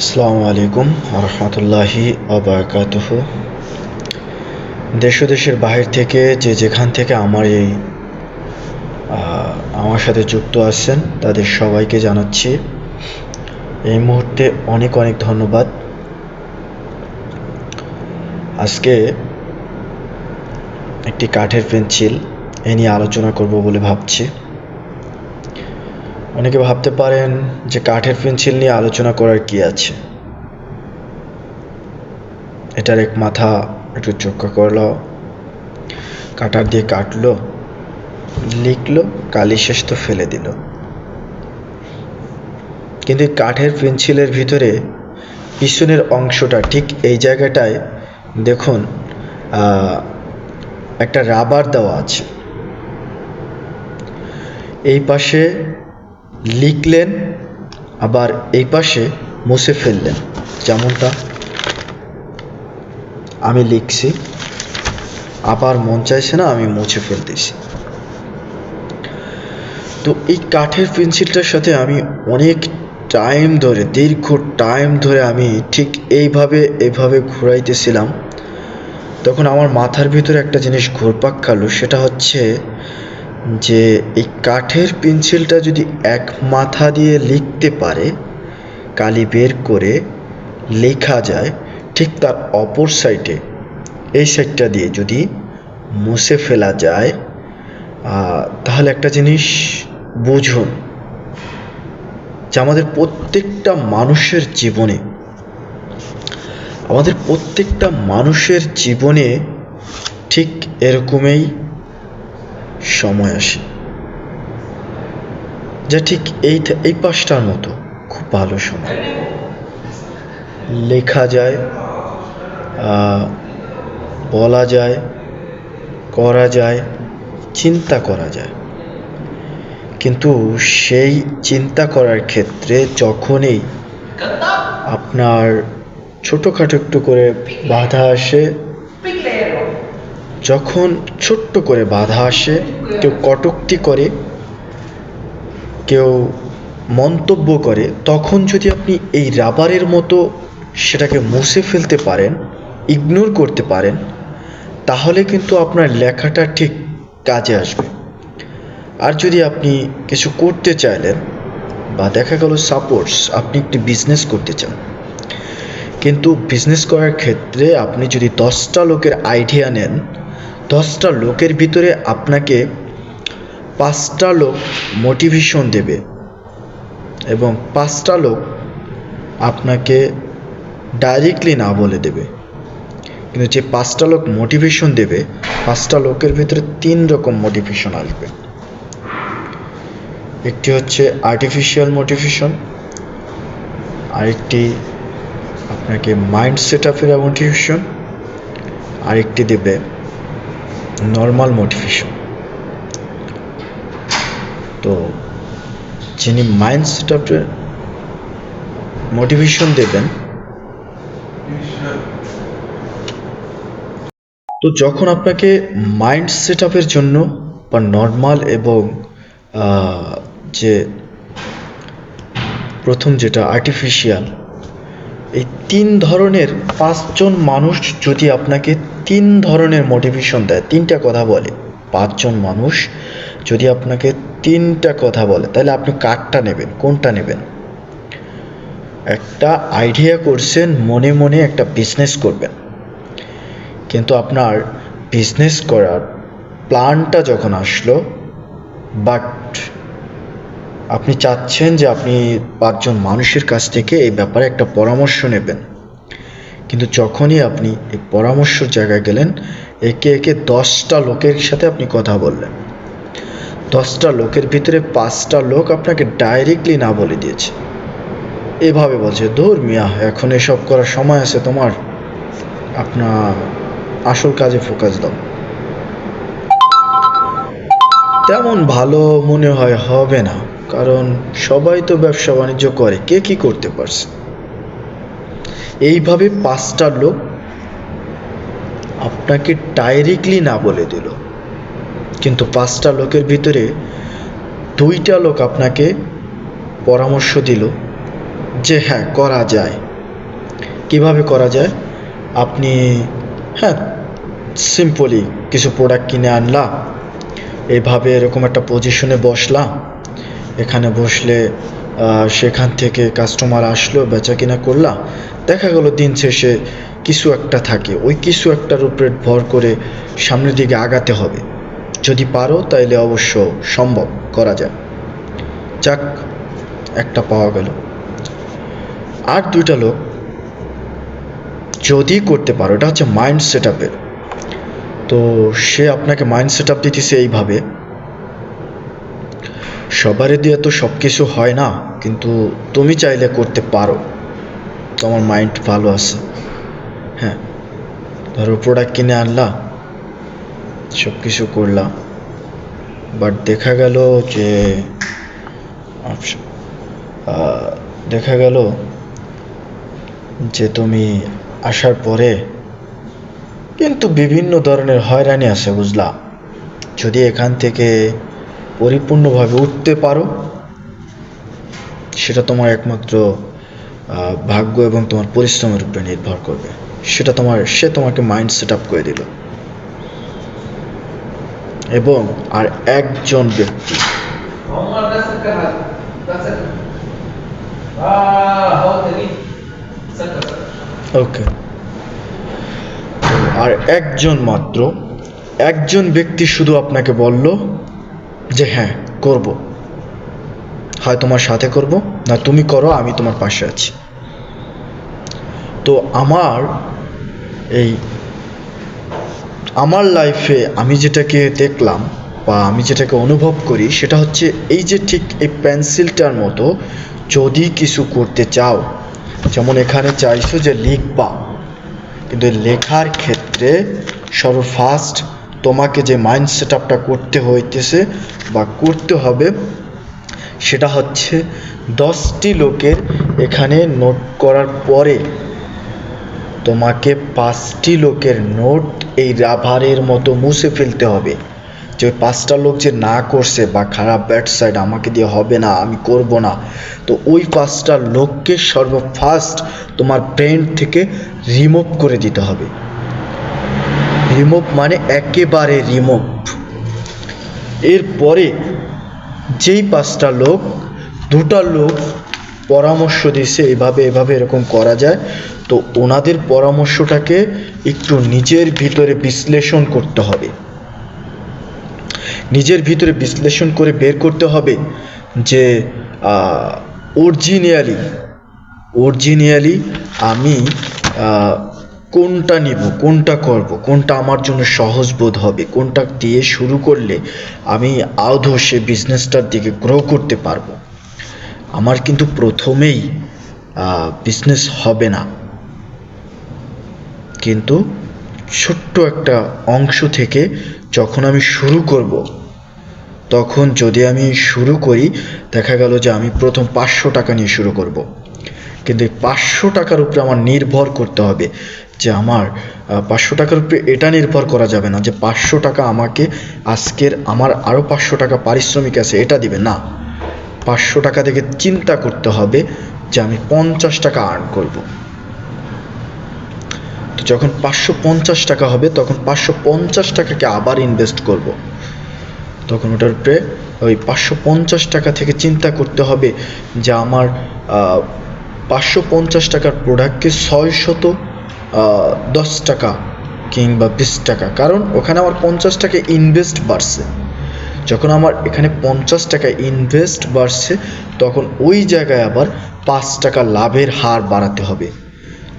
আসসালামু আলাইকুম রহমতুল্লাহি আবরকাতুহ দেশ দেশের বাহির থেকে যে যেখান থেকে আমার এই আমার সাথে যুক্ত আছেন, তাদের সবাইকে জানাচ্ছি এই মুহূর্তে অনেক অনেক ধন্যবাদ। আজকে একটি কাঠের পেন্সিল এ নিয়ে আলোচনা করব বলে ভাবছি। অনেকে ভাবতে পারেন যে কাঠের পেন্সিল নিয়ে আলোচনা করার কি আছে। এটার এক মাথা একটু চোখা করল কাটার দিয়ে কাটলো, লিখলো, কালি শেষ তো ফেলে দিল। কিন্তু কাঠের পেন্সিলের ভিতরে পিছনের অংশটা ঠিক এই জায়গাটায় দেখুন একটা রাবার দেওয়া আছে। এই পাশে লিখলেন, আবার এই পাশে মুছে ফেললেন। যেমনটা আমি লিখছি, আবার মন চাইছে না আমি মুছে ফেলতেছি। তো এই কাঠের পেন্সিলটার সাথে আমি অনেক টাইম ধরে, দীর্ঘ টাইম ধরে আমি ঠিক এইভাবে এইভাবে ঘুরাইতেছিলাম। তখন আমার মাথার ভিতরে একটা জিনিস ঘুরপাক খালো, সেটা হচ্ছে যে এই কাঠের পেন্সিলটা যদি এক মাথা দিয়ে লিখতে পারে, কালি বের করে লেখা যায় ঠিক তার অপর সাইডে। এই সাইডটা দিয়ে যদি মুছে ফেলা যায় তাহলে একটা জিনিস বুঝুন যে আমাদের প্রত্যেকটা মানুষের জীবনে, আমাদের প্রত্যেকটা মানুষের জীবনে ঠিক এরকমই সময় আসে। যা ঠিক এই এই পাঁচটার মতো। খুব ভালো সময়। লেখা যায় বলা যায়, করা যায়, চিন্তা করা যায়। কিন্তু সেই চিন্তা করার ক্ষেত্রে যখনই আপনার ছোটোখাটো একটু করে বাধা আসে যখন ছোট্ট করে বাধা আসে, কেউ কটূক্তি করে, কেউ মন্তব্য করে, তখন যদি আপনি এই রাবারের মতো সেটাকে মুছে ফেলতে পারেন ইগনোর করতে পারেন, তাহলে কিন্তু আপনার লেখাটা ঠিক কাজে আসবে। আর যদি আপনি কিছু করতে চাইলেন, বা দেখা গেল সাপোর্টস আপনি একটি বিজনেস করতে চান, কিন্তু বিজনেস করার ক্ষেত্রে আপনি যদি দশটা লোকের আইডিয়া নেন দশটা লোকের ভিতরে আপনাকে পাঁচটা লোক মোটিভেশন দেবে এবং পাঁচটা লোক আপনাকে ডাইরেক্টলি না বলে দেবে। কিন্তু যে পাঁচটা লোক মোটিভেশন দেবে, পাঁচটা লোকের ভিতরে তিন রকম মোটিভেশন আসবে। একটি হচ্ছে আর্টিফিশিয়াল মোটিভেশন আরেকটি আপনাকে মাইন্ড সেট আপের মোটিভেশন আরেকটি দেবে নর্মাল মোটিভেশন তো যিনি মাইন্ড সেট মোটিভেশন দেবেন, তো যখন আপনাকে মাইন্ড সেট আপের জন্য বা নর্মাল এবং যে প্রথম যেটা আর্টিফিশিয়াল এই তিন ধরনের পাঁচজন মানুষ যদি আপনাকে তিন ধরনের মোটিভেশন দেয়, তিনটা কথা বলে। পাঁচজন মানুষ যদি আপনাকে তিনটা কথা বলে, তাহলে আপনি কারটা নেবেন, কোনটা নেবেন? একটা আইডিয়া করছেন, মনে মনে একটা বিজনেস করবেন। কিন্তু আপনার বিজনেস করার প্ল্যানটা যখন আসলো বাট আপনি চাচ্ছেন যে আপনি পাঁচজন মানুষের কাছ থেকে এই ব্যাপারে একটা পরামর্শ নেবেন। কিন্তু যখনই আপনি এই পরামর্শের জায়গায় গেলেন, একে একে দশটা লোকের সাথে আপনি কথা বললেন। দশটা লোকের ভিতরে পাঁচটা লোক আপনাকে ডাইরেক্টলি না বলে দিয়েছে। এভাবে বলছে ধুর মিয়া, এখন এসব করার সময় আছে তোমার। আপনার আসল কাজে ফোকাস দাও। তেমন ভালো মনে হয় হবে না। কারণ সবাই তো ব্যবসা বাণিজ্য করে, কে কি করতে পারছে? এইভাবে পাঁচটা লোক আপনাকে ডাইরেক্টলি না বলে দিল। কিন্তু পাঁচটা লোকের ভিতরে দুইটা লোক আপনাকে পরামর্শ দিল যে হ্যাঁ করা যায়। কীভাবে করা যায়? আপনি হ্যাঁ সিম্পলি কিছু প্রোডাক্ট কিনে আনলা এইভাবে এরকম একটা পজিশনে বসলাম। এখানে বসলে সেখান থেকে কাস্টমার আসলো বেচা কিনা করলাম দেখা গেলো দিন শেষে কিছু একটা থাকে। ওই কিছু একটার উপরে ভর করে সামনের দিকে আগাতে হবে। যদি পারো তাইলে অবশ্য সম্ভব করা যায় যাক, একটা পাওয়া গেল। আর দুইটা লোক যদি করতে পারো, এটা হচ্ছে মাইন্ড সেট আপের তো সে আপনাকে মাইন্ড সেট আপ দিতেছে এইভাবে। সবারই দিয়ে তো সব কিছু হয় না, কিন্তু তুমি চাইলে করতে পারো। তোমার মাইন্ড ভালো আছে। হ্যাঁ ধরো প্রোডাক্ট কিনে আনলা সব কিছু করলাম। বাট দেখা গেল যে দেখা গেল যে তুমি আসার পরে কিন্তু বিভিন্ন ধরনের হয়রানি আছে, বুঝলা? যদি এখান থেকে পরিপূর্ণভাবে উঠতে পারো। সেটা তোমার একমাত্র ভাগ্য এবং তোমার পরিশ্রমের উপরে নির্ভর করবে। সেটা তোমার, সে তোমাকে মাইন্ড সেট আপ করে দিল। এবং আর একজন ব্যক্তি। ওকে আর একজন মাত্র, একজন ব্যক্তি শুধু আপনাকে বলল যে হ্যাঁ করব। হয় তোমার সাথে করব, না তুমি করো, আমি তোমার পাশে আছি। তো আমার এই, আমার লাইফে আমি যেটাকে দেখলাম বা আমি যেটাকে অনুভব করি, সেটা হচ্ছে এই যে ঠিক এই পেন্সিলটার মতো যদি কিছু করতে চাও, যেমন এখানে চাইছো যে লিখবা, কিন্তু লেখার ক্ষেত্রে সর্বফার্স্ট তোমাকে যে মাইন্ড সেট আপটা করতে হইতেছে বা করতে হবে, সেটা হচ্ছে দশটি লোকের এখানে নোট করার পরে তোমাকে পাঁচটি লোকের নোট এই রাভারের মতো মুছে ফেলতে হবে। যে ওই পাঁচটা লোক যে না করছে বা খারাপ ব্যাট সাইড আমাকে দিয়ে হবে না, আমি করব না, তো ওই পাঁচটা লোককে সর্বফার্স্ট তোমার ব্রেন থেকে রিমুভ করে দিতে হবে। রিমুভ মানে একেবারে রিমুভ এরপরে যেই পাঁচটা লোক, দুটা লোক পরামর্শ দিছে এভাবে এভাবে এরকম করা যায়। তো ওনাদের পরামর্শটাকে একটু নিজের ভিতরে বিশ্লেষণ করতে হবে। নিজের ভিতরে বিশ্লেষণ করে বের করতে হবে যে অরিজিনালি অরিজিনালি আমি কোনটা নিব, কোনটা করব, কোনটা আমার জন্য সহজ বোধ হবে, কোনটা দিয়ে শুরু করলে আমি আদৌ সে বিজনেসটার দিকে গ্রো করতে পারব? আমার কিন্তু প্রথমেই বিজনেস হবে না। কিন্তু ছোট্ট একটা অংশ থেকে যখন আমি শুরু করব, তখন যদি আমি শুরু করি, দেখা গেল যে আমি প্রথম পাঁচশো টাকা নিয়ে শুরু করব। কিন্তু এই পাঁচশো টাকার উপরে আমার নির্ভর করতে হবে যে আমার পাঁচশো টাকার উপরে এটা নির্ভর করা যাবে না যে পাঁচশো টাকা আমাকে আজকের আমার আরও পাঁচশো টাকা পারিশ্রমিক আছে, এটা দিবে। না, পাঁচশো টাকা থেকে চিন্তা করতে হবে যে আমি পঞ্চাশ টাকা আর্ন করব। তো যখন পাঁচশো পঞ্চাশ টাকা হবে, তখন পাঁচশো পঞ্চাশ টাকাকে আবার ইনভেস্ট করব। তখন ওটার উপরে ওই পাঁচশো পঞ্চাশ টাকা থেকে চিন্তা করতে হবে যে আমার পাঁচশো পঞ্চাশ টাকার প্রোডাক্টকে ছয় শত দশ টাকা কিংবা বিশ টাকা। কারণ ওখানে আমার পঞ্চাশ টাকা ইনভেস্ট বাড়ছে। যখন আমার এখানে পঞ্চাশ টাকা ইনভেস্ট বাড়ছে, তখন ওই জায়গায় আবার পাঁচ টাকা লাভের হার বাড়াতে হবে।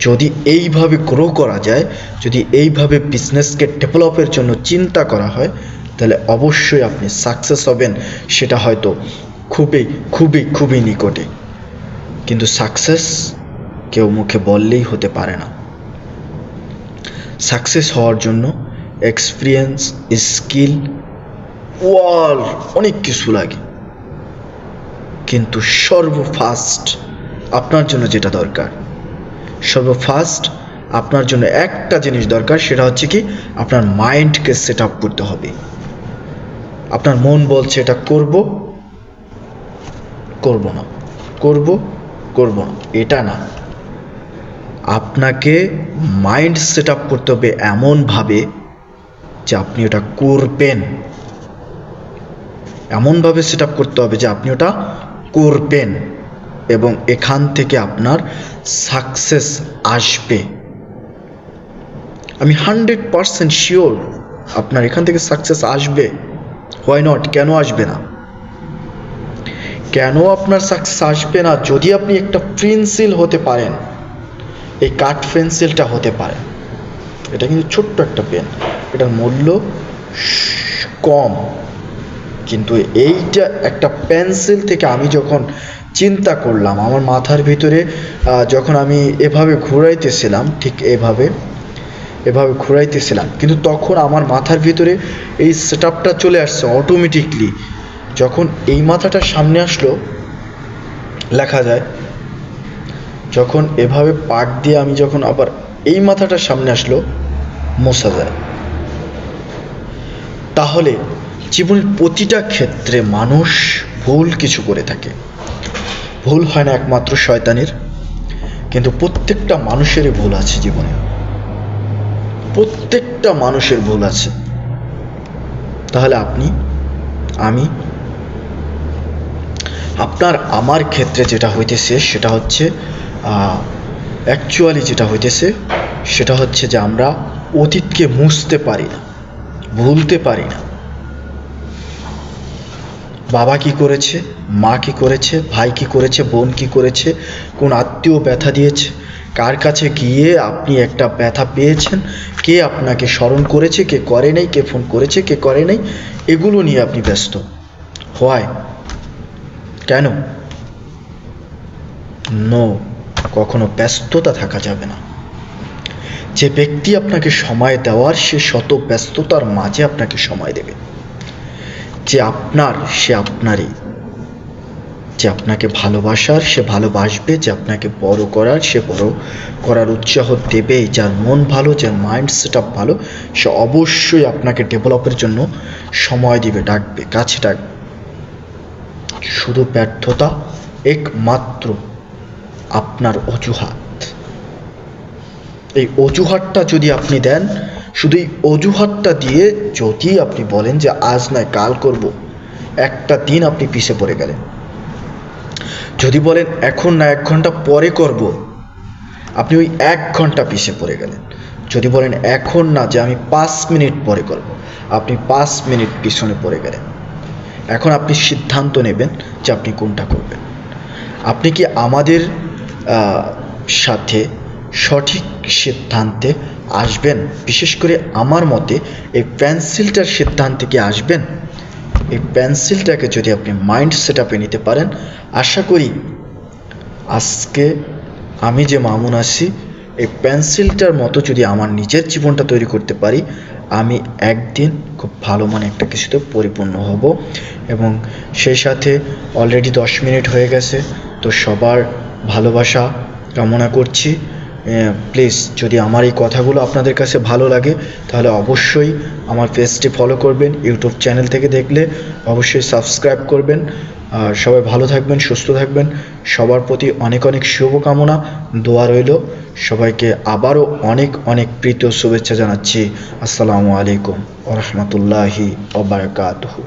যদি এইভাবে গ্রো করা যায়, যদি এইভাবে বিজনেসকে ডেভেলপের জন্য চিন্তা করা হয়, তাহলে অবশ্যই আপনি সাকসেস হবেন, সেটা হয়তো খুবই খুবই খুবই নিকটে। কিন্তু সাকসেস কেউ মুখে বললেই হতে পারে না। সাকসেস হওয়ার জন্য এক্সপিরিয়েন্স স্কিল ওয়াল অনেক কিছু লাগে। কিন্তু সর্বফার্স্ট আপনার জন্য যেটা দরকার সর্বফার্স্ট আপনার জন্য একটা জিনিস দরকার, সেটা হচ্ছে কি আপনার মাইন্ডকে সেট আপ করতে হবে। আপনার মন বলছে এটা করব করব না। করব করব না। এটা না। আপনাকে মাইন্ড সেট আপ করতে হবে এমনভাবে যে আপনি ওটা করবেন। এমনভাবে সেট আপ করতে হবে যে আপনি ওটা করবেন এবং এখান থেকে আপনার সাকসেস আসবে। আমি হান্ড্রেড পারসেন্ট শিওর আপনার এখান থেকে সাকসেস আসবে। হোয়াই নট কেন আসবে না? কেন আপনার সাকসেস আসবে না? যদি আপনি একটা প্রিন্সিল হতে পারেন এই কাঠ পেন্সিলটা হতে পারে। এটা কিন্তু ছোট্ট একটা পেন। এটার মূল্য কম। কিন্তু এইটা একটা পেন্সিল থেকে আমি যখন চিন্তা করলাম, আমার মাথার ভিতরে যখন আমি এভাবে ঘুরাইতেছিলাম, ঠিক এভাবে এভাবে ঘুরাইতেছিলাম, কিন্তু তখন আমার মাথার ভিতরে এই সেট চলে আসছে অটোমেটিকলি যখন এই মাথাটা সামনে আসলো, লেখা যায় যখন এভাবে পাক দিয়ে আমি যখন আবার এই মাথাটা সামনে আসলো মোছা যায়। তাহলে জীবনের প্রতিটা ক্ষেত্রে মানুষ ভুল কিছু করে থাকে। ভুল হয় না একমাত্র শয়তানের, কিন্তু প্রত্যেকটা মানুষেরই ভুল আছে জীবনে। প্রত্যেকটা মানুষের ভুল আছে। তাহলে আপনি, আমি, আপনার, আমার ক্ষেত্রে যেটা হইতেছে সেটা হচ্ছে অ্যাকচুয়ালি যেটা হইতেছে, সেটা হচ্ছে যে আমরা অতীতকে মুছতে পারি না, ভুলতে পারি না। বাবা কি করেছে, মা কি করেছে, ভাই কি করেছে, বোন কি করেছে, কোন আত্মীয় ব্যথা দিয়েছে, কার কাছে গিয়ে আপনি একটা ব্যথা পেয়েছেন, কে আপনাকে স্মরণ করেছে, কে করে নাই, কে ফোন করেছে, কে করে নাই, এগুলো নিয়ে আপনি ব্যস্ত। হয় কেন? নো কখনো ব্যস্ততা থাকা যাবে না। যে ব্যক্তি আপনাকে সময় দেওয়ার, সে শত ব্যস্ততার মাঝে আপনাকে সময় দেবে। যে আপনার, সে আপনারই। যে আপনাকে ভালোবাসার, সে ভালোবাসবে। যে আপনাকে বড় করার, সে বড় করার উৎসাহ দেবে। যার মন ভালো, যার মাইন্ড সেট আপ ভালো, সে অবশ্যই আপনাকে ডেভেলপের জন্য সময় দিবে, ডাকবে, কাছে ডাকবে। শুধু ব্যর্থতা, একমাত্র আপনার অজুহাত। এই অজুহাতটা যদি আপনি দেন, শুধু এই অজুহাতটা দিয়ে যদি আপনি বলেন যে আজ নয়, কাল করব, একটা দিন আপনি পিছে পড়ে গেলেন। যদি বলেন এখন না, এক ঘণ্টা পরে করব, আপনি ওই এক ঘণ্টা পিছে পড়ে গেলেন। যদি বলেন এখন না, যে আমি পাঁচ মিনিট পরে করব, আপনি পাঁচ মিনিট পিছনে পড়ে গেলেন। এখন আপনি সিদ্ধান্ত নেবেন যে আপনি কোনটা করবেন। আপনি কি আমাদের সাথে সঠিক সিদ্ধান্তে আসবেন। বিশেষ করে আমার মতে, এই পেন্সিলটার সিদ্ধান্তে কি আসবেন? এই পেন্সিলটাকে যদি আপনি মাইন্ড সেট আপে নিতে পারেন, আশা করি আজকে আমি যে মামুন আছি, এই পেন্সিলটার মতো যদি আমার নিজের জীবনটা তৈরি করতে পারি, আমি একদিন খুব ভালো মানে একটা কিছুতে পরিপূর্ণ হব। এবং সেই সাথে অলরেডি দশ মিনিট হয়ে গেছে, তো সবার ভালোবাসা কামনা করছি। প্লিজ যদি আমার এই কথাগুলো আপনাদের কাছে ভালো লাগে, তাহলে অবশ্যই আমার পেজটি ফলো করবেন, ইউটিউব চ্যানেল থেকে দেখলে অবশ্যই সাবস্ক্রাইব করবেন। আর সবাই ভালো থাকবেন, সুস্থ থাকবেন। সবার প্রতি অনেক অনেক শুভকামনা, দোয়া রইল। সবাইকে আবারও অনেক অনেক প্রীত শুভেচ্ছা জানাচ্ছি। আসসালামু আলাইকুম ওরহমতুল্লাহি ওবরাকাতুহু